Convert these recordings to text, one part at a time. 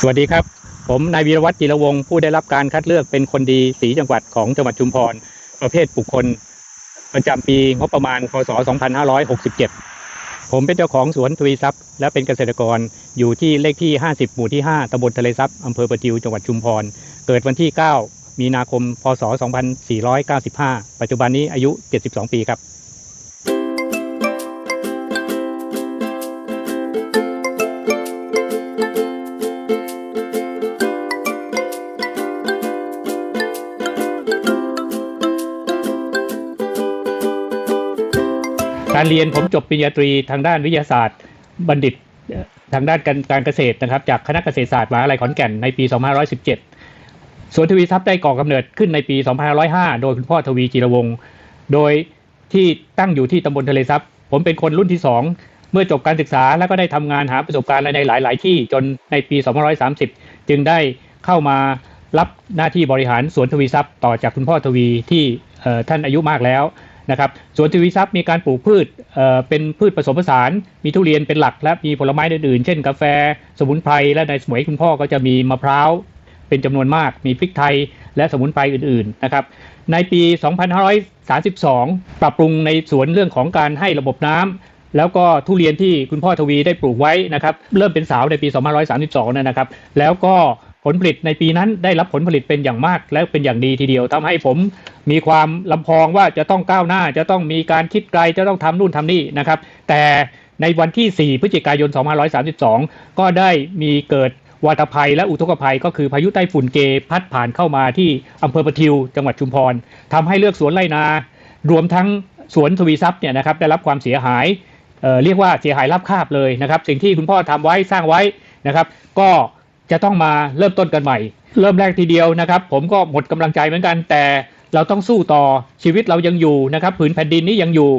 สวัสดีครับ ผมนายวีรวัตรจิรวงศ์ผู้ได้รับการคัดเลือกเป็นคนดีสีจังหวัดของจังหวัดชุมพร ประเภทบุคคล ประจำปีงบประมาณพศ 2567 ผมเป็นเจ้าของสวนทวีทรัพย์ และเป็นเกษตรกรอยู่ที่เลขที่ 50 หมู่ที่ 5ตำบลทะเลทรัพย์อำเภอประทิวจังหวัดชุมพร เกิดวันที่ 9 มีนาคม พศ 2495 ปัจจุบันนี้อายุ 72 ปีครับ การเรียนผมจบปริญญาตรีทางด้านวิทยาศาสตร์บัณฑิตทางด้านการการเกษตรนะครับ จากคณะเกษตรศาสตร์มหาวิทยาลัยขอนแก่นในปี 2517 สวนทวีทรัพย์ได้ก่อกำเนิดขึ้นในปี 2505 โดยคุณพ่อทวีจิรวงศ์โดยที่ตั้งอยู่ที่ตำบลทะเลทรัพย์ ผมเป็นคนรุ่นที่ 2 เมื่อจบการศึกษาแล้วก็ได้ทำงานหาประสบการณ์ในหลาย ๆ ที่จนในปี 2530 จึงได้เข้ามารับหน้าที่บริหารสวนทวีทรัพย์ต่อจากคุณพ่อทวีที่ท่านอายุมากแล้ว นะครับสวนทวีทรัพย์มีการปลูกพืชเเป็นพืชผสมผสาน มีทุเรียนเป็นหลักและมีผลไม้อื่นๆ เช่นกาแฟ สมุนไพรและในสมัยคุณพ่อก็จะมีมะพร้าวเป็นจำนวนมาก มีพริกไทยและสมุนไพรอื่นๆนะครับในปี 2532 ปรับปรุงในสวนเรื่องของการให้ระบบน้ำแล้วก็ทุเรียนที่คุณพ่อทวีได้ปลูกไว้นะครับเริ่มเป็นสาวในปี 2532นนนะครับ แล้วก็ ผลผลิตในปีนั้นได้รับผลผลิตเป็นอย่างมากและเป็นอย่างดีทีเดียวทำให้ผมมีความลำพองว่าจะต้องก้าวหน้า จะต้องมีการคิดไกลจะต้องทำนู่นทำนี่นะครับ แต่ในวันที่ 4 พฤศจิกายน 2532 ก็ได้มีเกิดวาตภัยและอุทกภัยก็คือพายุไต้ฝุ่นเกพัดผ่านเข้ามาที่อำเภอปะทิวจังหวัดชุมพรทำให้เลือกสวนไรนา รวมทั้งสวนทวีทรัพย์เนี่ยนะครับได้รับความเสียหายเเรียกว่าเสียหายรับคาบเลยนะครับ สิ่งที่คุณพ่อทำไว้สร้างไว้นะครับ ก็ จะต้องมาเริ่มต้นกันใหม่ เริ่มแรกทีเดียวนะครับ ผมก็หมดกำลังใจเหมือนกัน แต่เราต้องสู้ต่อชีวิตเรายังอยู่นะครับผืนแผ่นดินนี้ยังอยู่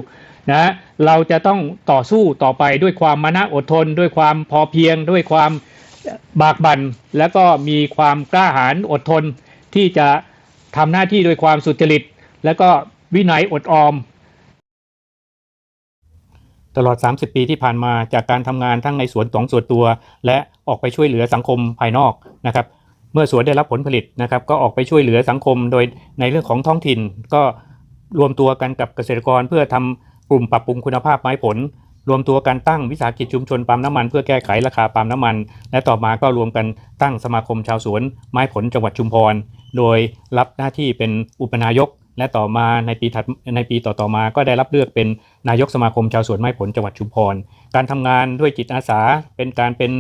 นะเราจะต้องต่อสู้ต่อไปด้วยความมานะอดทน ด้วยความพอเพียง ด้วยความบากบัน่นแล้วก็มีความกล้าหาญอดทนที่จะทำหน้าที่โดยความสุจริต แล้วก็วินัยอดออม ตลอด 30 ปีที่ผ่านมาจากการทำงานทั้งในสวนของส่วนตัว และออกไปช่วยเหลือสังคมภายนอกนะครับ เมื่อสวนได้รับผลผลิตนะครับ ก็ออกไปช่วยเหลือสังคมโดยในเรื่องของท้องถิ่น ก็รวมตัวกันกับเกษตรกรเพื่อทำกลุ่มปรับปรุงคุณภาพไม้ผล รวมตัวกันตั้งวิสาหกิจชุมชนปาล์มน้ำมัน เพื่อแก้ไขราคาปาล์มน้ำมัน และต่อมาก็รวมกันตั้งสมาคมชาวสวนไม้ผลจังหวัดชุมพร โดยรับหน้าที่เป็นอุปนายก และต่อมาในปีถัดในปีต่อๆมาก็ได้รับเลือกเป็นนายกสมาคมชาวสวนไม้ผลจังหวัดชุมพร การทำงานด้วยจิตอาสาเป็นการเป็น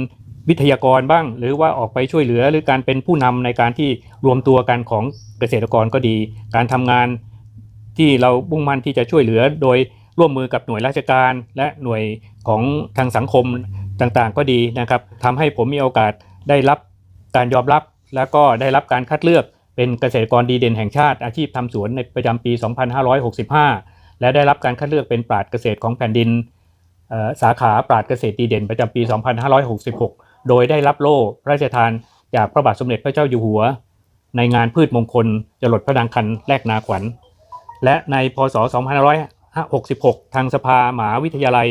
วิทยากรบ้าง หรือว่าออกไปช่วยเหลือหรือการเป็นผู้นำในการที่รวมตัวกันของเกษตรกรก็ดี การทำงานที่เรามุ่งมั่นที่จะช่วยเหลือโดยร่วมมือกับหน่วยราชการและหน่วยของทางสังคมต่างๆ ก็ดีนะครับทำให้ผมมีโอกาสได้รับการยอมรับ แล้วก็ได้รับการคัดเลือก เป็นเกษตรกรดีเด่นแห่งชาติอาชีพทำสวนในประจำปี 2565 และได้รับการคัดเลือกเป็นปราดเกษตรของแผ่นดินสาขาปราดเกษตรดีเด่นประจำปี 2566 โดยได้รับโล่พระราชทานจากพระบาทสมเด็จพระเจ้าอยู่หัว ในงานพืชมงคลจรดพระดังคันแลกนาขวัญ และในพศ 2566 ทางสภามหาวิทยาลัย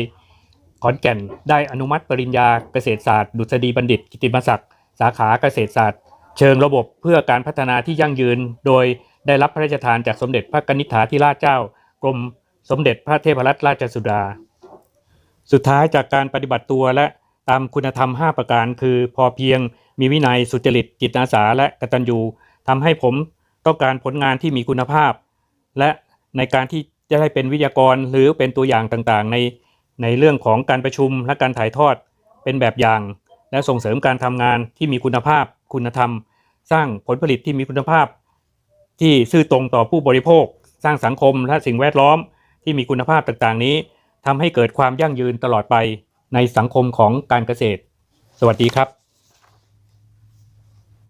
ขอนแก่นได้อนุมัติปริญญาเกษตรศาสตร์ ดุษฎีบัณฑิต กิตติมศักดิ์สาขาเกษตรศาสตร์ เชิงระบบเพื่อการพัฒนาที่ยั่งยืน โดยได้รับพระราชทานจากสมเด็จพระกนิษฐาธิราชเจ้ากรมสมเด็จพระเทพรัตนราชสุดา สุดท้ายจากการปฏิบัติตัวและตามคุณธรรม 5 ประการ คือพอเพียงมีวินัยสุจริตจิตอาสาและกตัญญูทำให้ผมต้องการผลงานที่มีคุณภาพ และในการที่จะได้เป็นวิทยากรหรือเป็นตัวอย่างต่างๆ ในในเรื่องของการประชุมและการถ่ายทอดเป็นแบบอย่าง และส่งเสริมการทำงานที่มีคุณภาพคุณธรรม สร้างผลผลิตที่มีคุณภาพ ที่ซื่อตรงต่อผู้บริโภค สร้างสังคมและสิ่งแวดล้อมที่มีคุณภาพต่างๆ นี้ทำให้เกิดความยั่งยืนตลอดไปในสังคมของการเกษตร สวัสดีครับ